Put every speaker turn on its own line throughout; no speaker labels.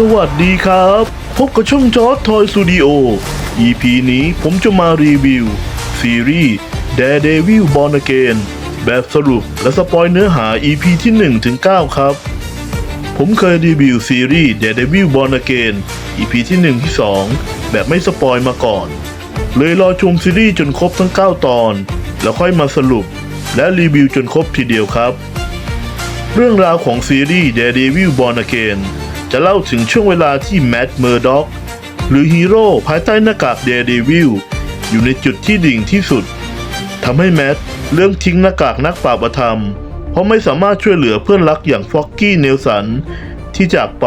สวัสดีครับ พบกับช่องจอร์ดทอยสตูดิโอ EP นี้ผมจะมารีวิว ซีรีส์ Daredevil Born Again แบบสรุปและสปอยเนื้อหา EP ที่1ถึง9ครับ ผมเคยรีวิวซีรีส์ Daredevil Born Again EP ที่1ที่2 แบบไม่สปอยมาก่อน เลยรอชมซีรีส์จนครบทั้ง 9 ตอน แล้วค่อยมาสรุป และรีวิวจนครบทีเดียวครับ เรื่องราวของซีรีส์ Daredevil Born Again จะเล่าถึงช่วงเวลาที่แมดเมอร์ด็อกหรือฮีโร่ภายใต้หน้ากาก Daredevil อยู่ในจุดที่ดิ่งที่สุดทำให้แมดเรื่องทิ้งหน้ากากนักปราบธรรม เพราะไม่สามารถช่วยเหลือเพื่อนรักอย่างฟ็อกกี้เนลสัน ที่จากไป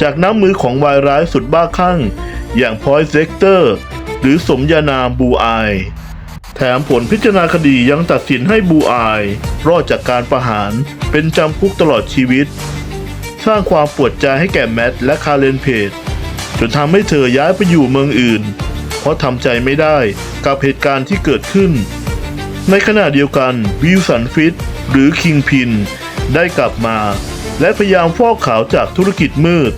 จากน้ำมือของวายร้ายสุดบ้าคลั่ง อย่างพอยเซกเตอร์ หรือสมญานามบูอายแถมผลพิจารณาคดียังตัดสินให้บูอาย รอดจากการประหารเป็นจำคุกตลอดชีวิต สร้างความปวดใจให้แก่แมทและคาเรนเพจจนทำให้เธอย้ายไปอยู่เมืองอื่น เพราะทำใจไม่ได้กับเหตุการณ์ที่เกิดขึ้น ในขณะเดียวกันวิลสันฟิตหรือคิงพินได้กลับมา และพยายามฟอกขาวจากธุรกิจมืด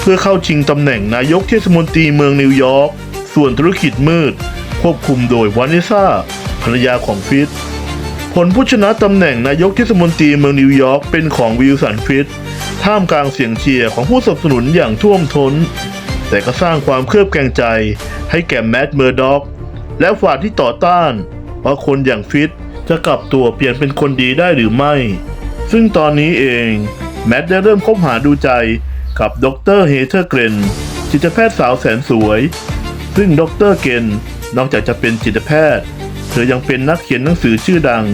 เพื่อเข้าชิงตำแหน่งนายกเทศมนตรีเมืองนิวยอร์กส่วนธุรกิจมืด ควบคุมโดยวานิซ่าภรรยาของฟิตผลผู้ชนะตำแหน่งนายกเทศมนตรีเมืองนิวยอร์กเป็นของวิลสันฟิต ท่ามกลางเสียงเชียร์ของผู้สนับสนุนอย่างท่วมท้น แต่ก็สร้างความเคลือบแคลงใจให้แก่แมดเมอร์ด็อก และฝ่ายที่ต่อต้านว่าคนอย่างฟิตจะกลับตัวเปลี่ยนเป็นคนดีได้หรือไม่ ซึ่งตอนนี้เองแมดได้เริ่มคบหาดูใจกับดรเฮเธอร์เกรนจิตแพทย์สาวแสนสวย ซึ่งดรเกนนอกจากจะเป็นจิตแพทย์ เธอยังเป็นนักเขียนหนังสือชื่อดัง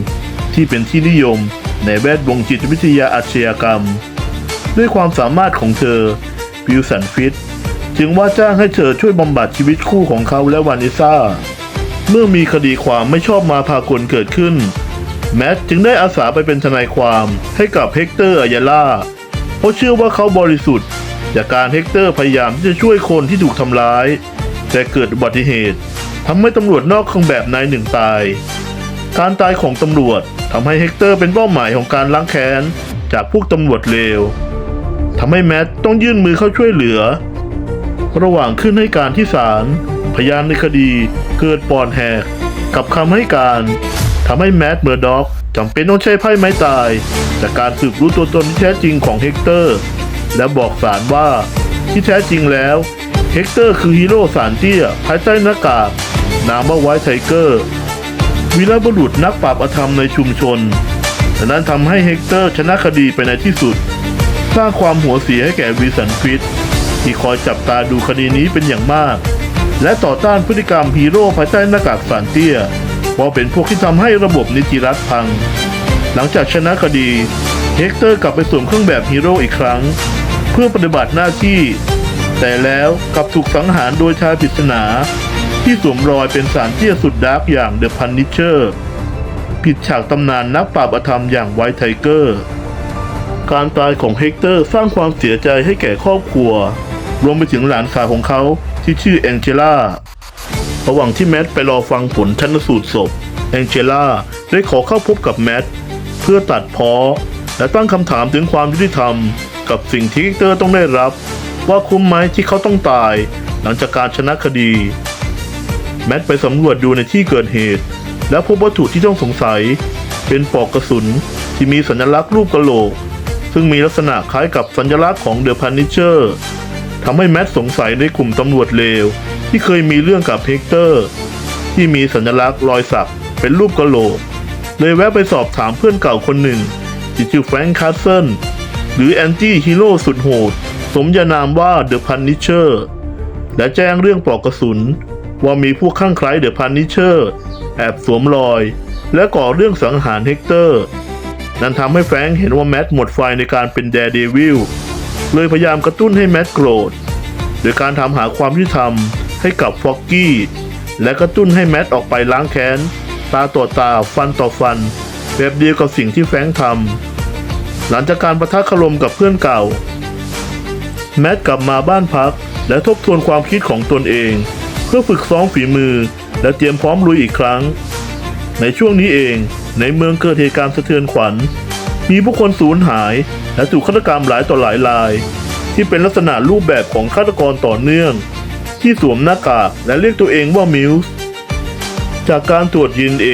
ที่เป็นที่นิยมในแวดวงจิตวิทยาอาชญากรรม ด้วยความสามารถของเธอวิลสันฟิตจึงว่าจ้างให้เธอช่วยบำบัดชีวิตคู่ของเขาและวานิซ่า เมื่อมีคดีความไม่ชอบมาพากลเกิดขึ้น แมทจึงได้อาสาไปเป็นทนายความให้กับเฮกเตอร์อายาล่าเพราะเชื่อว่าเขาบริสุทธิ์ จากการเฮกเตอร์พยายามที่จะช่วยคนที่ถูกทำร้าย แต่เกิดอุบัติเหตุทำให้ตำรวจนอกเครื่องแบบนายหนึ่งตาย การตายของตำรวจทำให้เฮกเตอร์เป็นเป้าหมายของการล้างแค้นจากพวกตำรวจเลว ทำให้แมทต้องยื่นมือเข้าช่วยเหลือ ระหว่างขึ้นให้การที่ศาลพยานในคดีเกิดปอนแหกกับคำให้การทำให้แมทเมอร์ด็อกจำเป็นต้องใช้ไพ่ไม้ตาย จากการสืบรู้ตัวตนที่แท้จริงของเฮกเตอร์ และบอกศาลว่าที่แท้จริงแล้วเฮกเตอร์คือฮีโร่สารเตี้ยภายใต้หน้ากากนามว่าไวท์ไทเกอร์วีรบุรุษนักปราบอธรรมในชุมชนแต่นั้นทำให้เฮกเตอร์ชนะคดีไปในที่สุด สร้างความหัวเสียให้แก่วีสันฟิตที่คอยจับตาดูคดีนี้เป็นอย่างมาก และต่อต้านพฤติกรรมฮีโร่ภายใต้หน้ากากสารเตี้ยว่าเป็นพวกที่ทำให้ระบบนิติรัฐพัง หลังจากชนะคดีเฮกเตอร์กลับไปสวมเครื่องแบบฮีโร่อีกครั้ง เพื่อปฏิบัติหน้าที่ แต่แล้วกลับถูกสังหารโดยชายปริศนา ที่สวมรอยเป็นสารเตี้ยสุดดาร์กอย่างเดอะพันนิเชอร์ผิดฉากตำนานนักปราบอธรรมอย่างไวท์ไทเกอร์ การตายของเฮกเตอร์สร้างความเสียใจให้แก่ครอบครัว รวมไปถึงหลานสาวของเขาที่ชื่อแองเจล่า ระหว่างที่แมทไปรอฟังผลชันสูตรศพ แองเจล่าได้ขอเข้าพบกับแมทเพื่อตัดพ้อ และตั้งคำถามถึงความยุติธรรม กับสิ่งที่เฮกเตอร์ต้องได้รับ ว่าคุ้มไหมที่เขาต้องตาย หลังจากการชนะคดี แมทไปสำรวจดูในที่เกิดเหตุ แล้วพบวัตถุที่ต้องสงสัย เป็นปลอกกระสุนที่มีสัญลักษณ์รูปกระโหลก ซึ่งมีลักษณะคล้ายกับสัญลักษณ์ของเดอะพันนิเชอร์ทำให้แมทสงสัยในกลุ่มตำรวจเลว ที่เคยมีเรื่องกับเฮกเตอร์ ที่มีสัญลักษณ์รอยสักเป็นรูปกะโหลก เลยแวะไปสอบถามเพื่อนเก่าคนหนึ่งที่ชื่อแฟรงค์คาสเซิลหรือแอนตี้ฮีโร่สุดโหด สมญานามว่าเดอะพันนิเชอร์และแจ้งเรื่องปลอกกระสุน ว่ามีพวกข้างใคล้ายเดอะพันนิเชอร์ แอบสวมรอย และก่อเรื่องสังหารเฮกเตอร์ นั่นทำให้แฟรงค์เห็นว่าแมทหมดไฟในการเป็นแดร์เดวิลเลยพยายามกระตุ้นให้แมทโกรธโดยการทำหาความยุติธรรมให้กับฟ็อกกี้และกระตุ้นให้แมทออกไปล้างแค้น ตาต่อตาฟันต่อฟัน แบบเดียวกับสิ่งที่แฟรงค์ทำหลังจากการประทะคารมกับเพื่อนเก่า แมทกลับมาบ้านพักและทบทวนความคิดของตนเอง เพื่อฝึกซ้อมฝีมือและเตรียมพร้อมลุยอีกครั้ง ในช่วงนี้เอง ในเมืองเกิดเหตุการณ์สะเทือนขวัญ มีผู้คนสูญหาย และถูกฆาตกรรมหลายต่อหลายราย ที่เป็นลักษณะรูปแบบของฆาตกรต่อเนื่อง ที่สวมหน้ากากและเรียกตัวเองว่ามิลส์จากการตรวจ DNA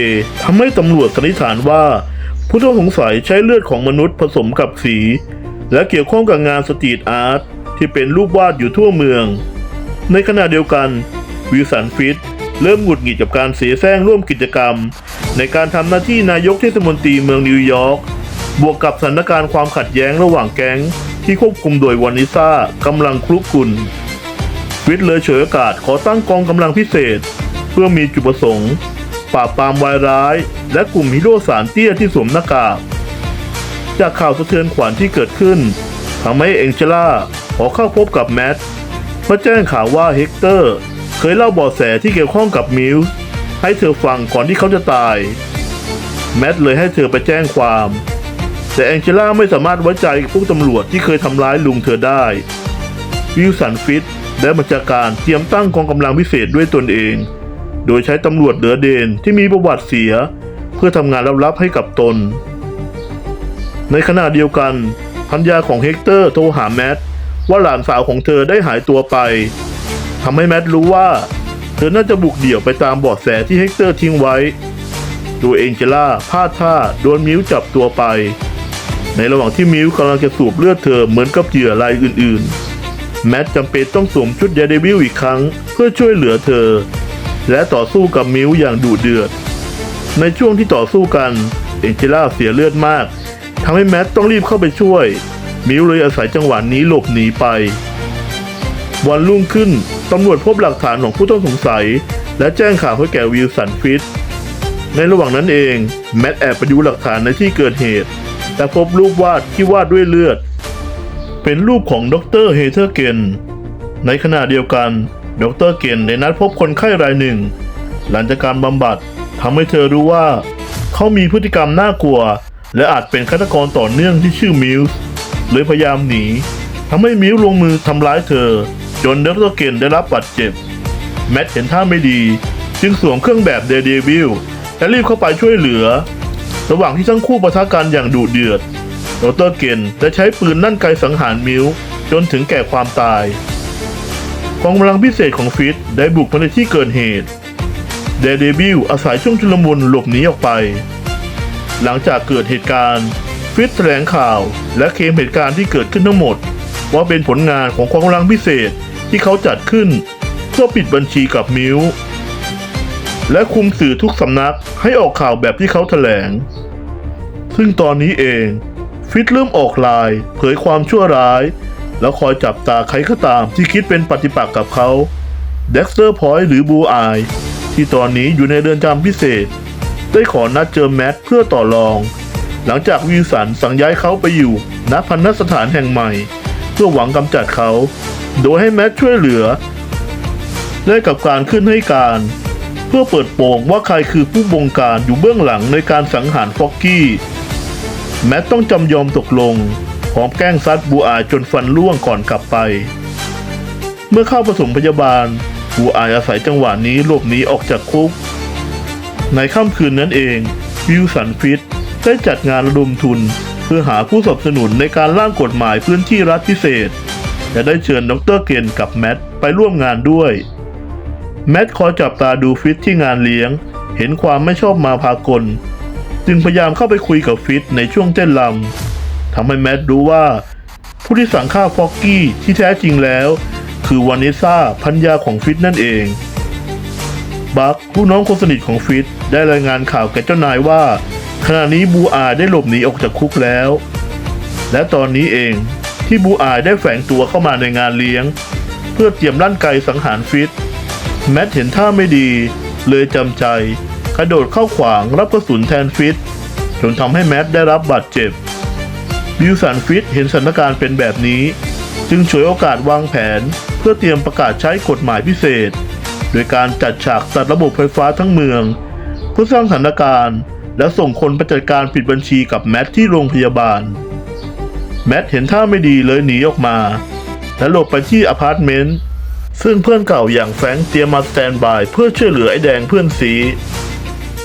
ทำให้ตำรวจสันนิษฐานว่า ผู้ต้องสงสัยใช้เลือดของมนุษย์ผสมกับสี และเกี่ยวข้องกับงานสตรีทอาร์ตที่เป็นรูปวาดอยู่ทั่วเมือง ในขณะเดียวกันวิลสันฟิตเริ่มหงุดหงิดกับการเสียแซงร่วมกิจกรรม ในการทำหน้าที่นายกเทศมนตรีเมืองนิวยอร์กบวกกับสถานการณ์ความขัดแย้งระหว่างแก๊ง ที่ควบคุมโดยวานิซ่ากำลังคลุกคลุนฟิตเลยเฉยโอกาสขอตั้งกองกำลังพิเศษ เพื่อมีจุดประสงค์ ปราบปรามวายร้าย และกลุ่มฮีโร่สารเตี้ยที่สวมหน้ากากจากข่าวสะเทือนขวัญที่เกิดขึ้นทำให้เองเจล่าขอเข้าพบกับแมทเพื่อแจ้งข่าวว่าเฮกเตอร์ เคยเล่าเบาะแสที่เกี่ยวข้องกับมิลส์ ให้เธอฟังก่อนที่เขาจะตาย แมทเลยให้เธอไปแจ้งความ แต่แองเจล่าไม่สามารถไว้ใจพวกตำรวจที่เคยทำร้ายลุงเธอได้ วิลสันฟิตและบัญชาการเตรียมตั้งกองกำลังพิเศษด้วยตนเอง โดยใช้ตำรวจเหลือเดนที่มีประวัติเสีย เพื่อทำงานลับๆให้กับตน ในขณะเดียวกันพันยาของเฮกเตอร์โทรหาแมทว่าหลานสาวของเธอได้หายตัวไปทำให้แมทรู้ว่า เธอน่าจะบุกเดี่ยวไปตามเบาะแสที่เฮกเตอร์ทิ้งไว้โดยเองเจล่าพลาดท่าโดนมิวจับตัวไป ในระหว่างที่มิวกำลังจะสูบเลือดเธอเหมือนกับเหยื่อรายอื่นๆ แมทจำเป็นต้องสวมชุดเดเดวิลอีกครั้งเพื่อช่วยเหลือเธอ และต่อสู้กับมิวอย่างดุเดือด ในช่วงที่ต่อสู้กันเองเจล่าเสียเลือดมากทำให้แมทต้องรีบเข้าไปช่วย มิวเลยอาศัยจังหวะนี้หลบหนีไป วันรุ่งขึ้น ตำรวจพบหลักฐานของผู้ต้องสงสัย และแจ้งข่าวให้แก่วิลสันฟิตในระหว่างนั้นเอง แมทแอบไปดูหลักฐานในที่เกิดเหตุ แต่พบรูปวาดที่วาดด้วยเลือด เป็นรูปของดรเฮเธอร์เกน ในขณะเดียวกัน ดรเกนได้นัดพบคนไข้รายหนึ่ง หลังจากการบำบัดทำให้เธอรู้ว่า เขามีพฤติกรรมน่ากลัว และอาจเป็นฆาตกรต่อเนื่องที่ชื่อมิลส์เลยพยายามหนีทำให้มิลส์ลงมือทำร้ายเธอ จนดรเกนได้รับบาดเจ็บ แมทเห็นท่าไม่ดี จึงสวมเครื่องแบบเดเดวิลและรีบเข้าไปช่วยเหลือ ระหว่างที่ทั้งคู่ปะทะกันอย่างดุเดือดดรเกนได้ใช้ปืนนั่นไกลสังหารมิลส์จนถึงแก่ความตายกองกำลังพิเศษของฟิตได้บุกมาในที่เกิดเหตุ เดเดวิลอาศัยช่วงชุลมุนหลบหนีออกไป หลังจากเกิดเหตุการณ์ ฟิตแถลงข่าวและเคลมเหตุการณ์ที่เกิดขึ้นทั้งหมด ว่าเป็นผลงานของกองกำลังพิเศษ ที่เขาจัดขึ้น เพื่อปิดบัญชีกับมิวและคุมสื่อทุกสำนักให้ออกข่าวแบบที่เขาแถลง ซึ่งตอนนี้เอง ฟิตเริ่มออกลาย เผยความชั่วร้าย แล้วคอยจับตาใครก็ตามที่คิดเป็นปฏิปักษ์กับเขาเด็กสเตอร์พอยต์หรือบูอายที่ตอนนี้อยู่ในเรือนจำพิเศษ ได้ขอนัดเจอแมทเพื่อต่อรอง หลังจากวิลสันสั่งย้ายเขาไปอยู่ณพันธสถานแห่งใหม่ เพื่อหวังกำจัดเขา โดยให้แมทช่วยเหลือ ได้กับการขึ้นให้การ เพื่อเปิดโปงว่าใครคือผู้บงการอยู่เบื้องหลังในการสังหารฟ็อกกี้ แมทต้องจำยอมตกลงพร้อมแกล้งซัดบูอายจนฟันร่วงก่อนกลับไป เมื่อเข้าผสมพยาบาลบูอายอาศัยจังหวะนี้หลบหนีออกจากคุก ในค่ำคืนนั้นเองวิลสันฟิตได้จัดงานระดมทุน เพื่อหาผู้สนับสนุนในการร่างกฎหมายพื้นที่รัฐพิเศษ และได้เชิญดรเกนกับแมทไปร่วมงานด้วย แมทคอยจับตาดูฟิตที่งานเลี้ยง เห็นความไม่ชอบมาพากล จึงพยายามเข้าไปคุยกับฟิตในช่วงเต้นรำทำให้แมทรู้ว่า ผู้ที่สั่งฆ่าฟอกกี้ที่แท้จริงแล้ว คือวานิซ่าพันยาของฟิตนั่นเองบัคผู้น้องคนสนิทของฟิตได้รายงานข่าวแก่เจ้านายว่า ขณะนี้บูอาได้หลบหนีออกจากคุกแล้ว และตอนนี้เอง ที่บูอายได้แฝงตัวเข้ามาในงานเลี้ยง เพื่อเตรียมลั่นไกสังหารฟิต แมทเห็นท่าไม่ดี เลยจำใจ กระโดดเข้าขวางรับกระสุนแทนฟิต จนทำให้แมทได้รับบาดเจ็บบิวสันฟิตเห็นสถานการณ์เป็นแบบนี้ จึงฉวยโอกาสวางแผน เพื่อเตรียมประกาศใช้กฎหมายพิเศษ โดยการจัดฉากตัดระบบไฟฟ้าทั้งเมือง เพื่อสร้างสถานการณ์และส่งคนไปจัดการปิดบัญชีกับแมทที่โรงพยาบาล แมทเห็นท่าไม่ดีเลยหนีออกมา และหลบไปที่อพาร์ตเมนต์ซึ่งเพื่อนเก่าอย่างแฟรงค์เตรียมมาสแตนบายเพื่อช่วยเหลือไอ้แดงเพื่อนซี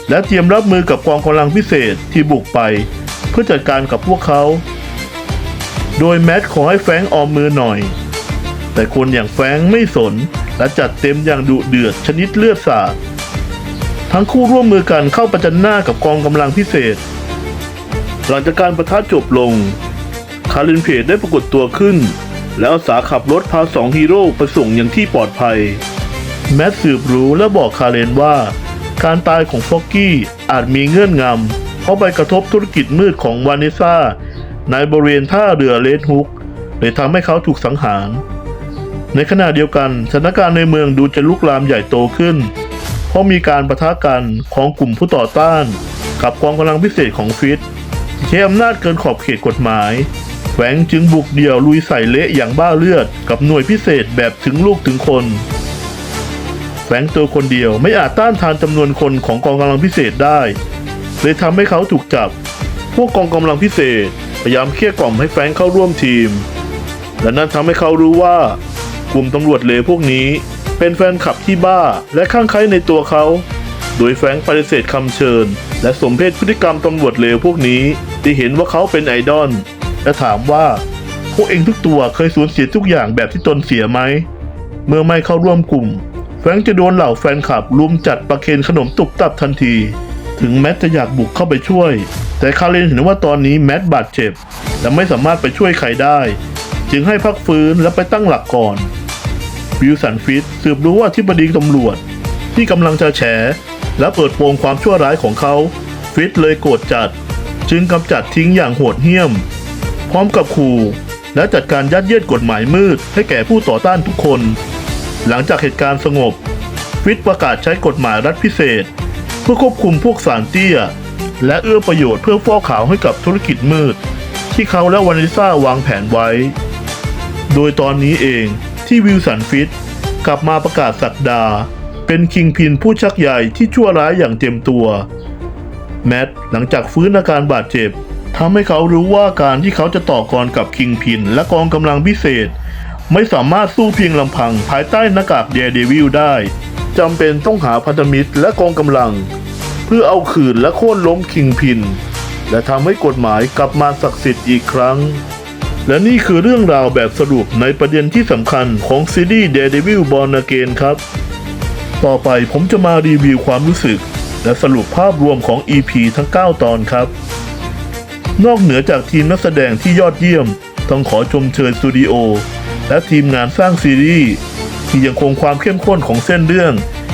และเตรียมรับมือกับกองกำลังพิเศษที่บุกไป เพื่อจัดการกับพวกเขา โดยแมทขอให้แฟรงออมมือหน่อย แต่คนอย่างแฟรงไม่สนและจัดเต็มอย่างดุเดือดชนิดเลือดสาดทั้งคู่ร่วมมือกันเข้าประจันหน้ากับกองกำลังพิเศษ หลังจากการประทะจบลง คารินเพจได้ปรากฏตัวขึ้น แล้วอาสาขับรถพาสองฮีโร่ไปส่งยังที่ปลอดภัย แมทสืบรู้และบอกคาเรนว่า การตายของฟอกกี้อาจมีเงื่อนงำเพราะไปกระทบธุรกิจมืดของวานิซ่าในบริเวณท่าเรือเลดฮุกเลยทำให้เขาถูกสังหาร ในขณะเดียวกันสถานการณ์ในเมืองดูจะลุกลามใหญ่โตขึ้น เพราะมีการประทะกันของกลุ่มผู้ต่อต้าน กับกองกำลังพิเศษของฟิตที่ใช้อำนาจเกินขอบเขตกฎหมาย แฝงจึงบุกเดี่ยวลุยใส่เละอย่างบ้าเลือด กับหน่วยพิเศษแบบถึงลูกถึงคนแฝงตัวคนเดียวไม่อาจต้านทานจำนวนคนของกองกำลังพิเศษได้ เลยทำให้เขาถูกจับ พวกกองกำลังพิเศษ พยายามเกลี้ยกล่อมให้แฟงเข้าร่วมทีม และนั่นทำให้เขารู้ว่า กลุ่มตำรวจเลวพวกนี้ เป็นแฟนคลับที่บ้าและข้างใครในตัวเขา โดยแฟงปฏิเสธคำเชิญ และสมเพศพฤติกรรมตำรวจเลวพวกนี้ที่เห็นว่าเขาเป็นไอดอล และถามว่า พวกเองทุกตัวเคยสูญเสียทุกอย่างแบบที่ตนเสียไหม เมื่อไม่เข้าร่วมกลุ่ม แฟรงจะโดนเหล่าแฟนคลับลุมจัดประเคนขนมตุกตับทันที ถึงแมทจะอยากบุกเข้าไปช่วย แต่คาเรนเห็นว่าตอนนี้แมทบาดเจ็บ และไม่สามารถไปช่วยใครได้ จึงให้พักฟื้นและไปตั้งหลักก่อนวิลสันฟิตสืบรู้ว่าที่บดีตำรวจ ที่กำลังจะแฉ และเปิดโปงความชั่วร้ายของเขา ฟิตเลยโกรธจัด จึงกำจัดทิ้งอย่างโหดเหี้ยม ร้อมกับขู่และจัดการยัดเยียดกฎหมายมืดให้แก่ผู้ต่อต้านทุกคน หลังจากเหตุการณ์สงบฟิตประกาศใช้กฎหมายรัฐพิเศษ เพื่อควบคุมพวกสารเตี้ย และเอื้อประโยชน์เพื่อฟอกขาวให้กับธุรกิจมืด ที่เขาและวานิซ่าวางแผนไว้ โดยตอนนี้เองที่วิลสันฟิตกลับมาประกาศสักดา เป็นคิงพินผู้ชักใหญ่ที่ชั่วร้ายอย่างเต็มตัว แมทหลังจากฟื้นอาการบาดเจ็บ ทำให้เขารู้ว่าการที่เขาจะต่อกรกับคิงพิน และกองกำลังพิเศษ ไม่สามารถสู้เพียงลำพังภายใต้หน้ากากเดเดวิลได้จำเป็นต้องหาพันธมิตรและกองกำลัง เพื่อเอาคืนและโค่นล้มคิงพิน และทำให้กฎหมายกลับมาศักดิ์สิทธิ์อีกครั้ง และนี่คือเรื่องราวแบบสรุปในประเด็นที่สำคัญของซีรีส์ Daredevil Born Again ครับ ต่อไปผมจะมารีวิวความรู้สึก และสรุปภาพรวมของ EP ทั้ง 9 ตอนครับ นอกเหนือจากทีมนักแสดงที่ยอดเยี่ยม ต้องขอชมเชยสตูดิโอ และทีมงานสร้างซีรีส์ที่ยังคงความเข้มข้นของเส้นเรื่อง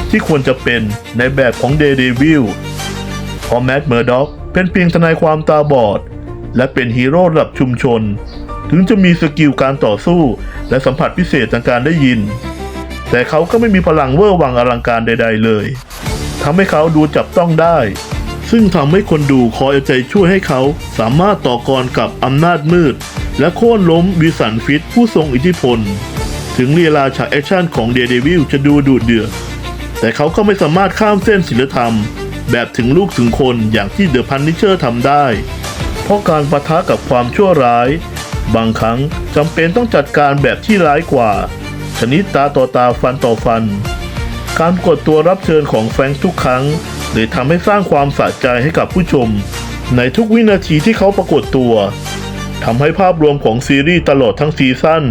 ที่ควรจะเป็นในแบบของ Daredevil เพราะแมดเมอร์ด็อกเป็นเพียงทนายความตาบอด และเป็นฮีโร่ระดับชุมชน ถึงจะมีสกิลการต่อสู้และสัมผัสพิเศษทางการได้ยิน แต่เขาก็ไม่มีพลังเวอร์วังอลังการใด ๆ เลยทำให้เขาดูจับต้องได้ ซึ่งทำให้คนดูคอยเอาใจช่วยให้เขา สามารถต่อกรกับอำนาจมืด และโค่นล้มวิสันฟิตผู้ทรงอิทธิพล ถึงเรียลาฉากแอคชั่นของเด d ดวิลจะดูดุเดือดแต่เขาก็ไม่สามารถข้ามเส้นศิลธรรม แบบถึงลูกถึงคนอย่างที่เดอะพันนิเชอร์ทำได้ เพราะการประทะกับความชั่วร้าย บางครั้งจำเป็นต้องจัดการแบบที่ร้ายกว่า ชนิดตาต่อตาฟันต่อฟัน การกดตัวรับเชิญของแฟรงค์ทุกครั้ง เลยทำให้สร้างความสะใจให้กับผู้ชม ในทุกวินาทีที่เขาปรากฏตัวทำให้ภาพรวมของซีรีส์ตลอดทั้งซีซั่น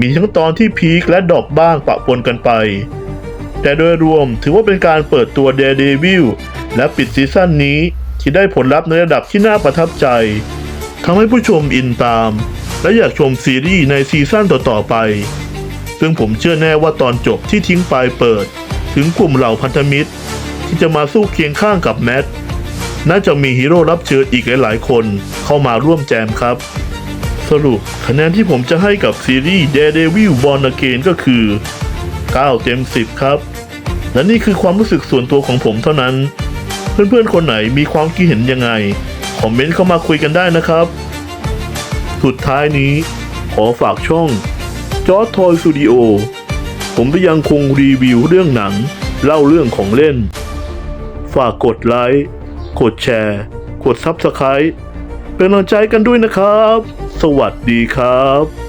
มีทั้งตอนที่พีคและดรอปบ้างปะปนกันไป แต่โดยรวมถือว่าเป็นการเปิดตัว Daredevil และปิดซีซั่นนี้ที่ได้ผลลัพธ์ในระดับที่น่าประทับใจทำให้ผู้ชมอินตาม และอยากชมซีรีส์ในซีซั่นต่อๆไป ซึ่งผมเชื่อแน่ว่าตอนจบที่ทิ้งปลายเปิด ถึงกลุ่มเหล่าพันธมิตร ที่จะมาสู้เคียงข้างกับแมทน่าจะมีฮีโร่รับเชิญอีกหลายๆคนเข้ามาร่วมแจมครับ สรุปคะแนนที่ผมจะให้กับซีรีส์ Daredevil Born Again ก็คือ 9 เต็ม 10 ครับ และนี่คือความรู้สึกส่วนตัวของผมเท่านั้น เพื่อนๆ คนไหนมีความคิดเห็นยังไง คอมเมนต์เข้ามาคุยกันได้นะครับ สุดท้ายนี้ ขอฝากช่องจอทอยสตูดิโอผมก็ยังคงรีวิวเรื่องหนัง เล่าเรื่องของเล่น ฝากกดไลค์ กดแชร์ กด Subscribe เป็นกำลังใจกันด้วยนะครับ สวัสดีครับ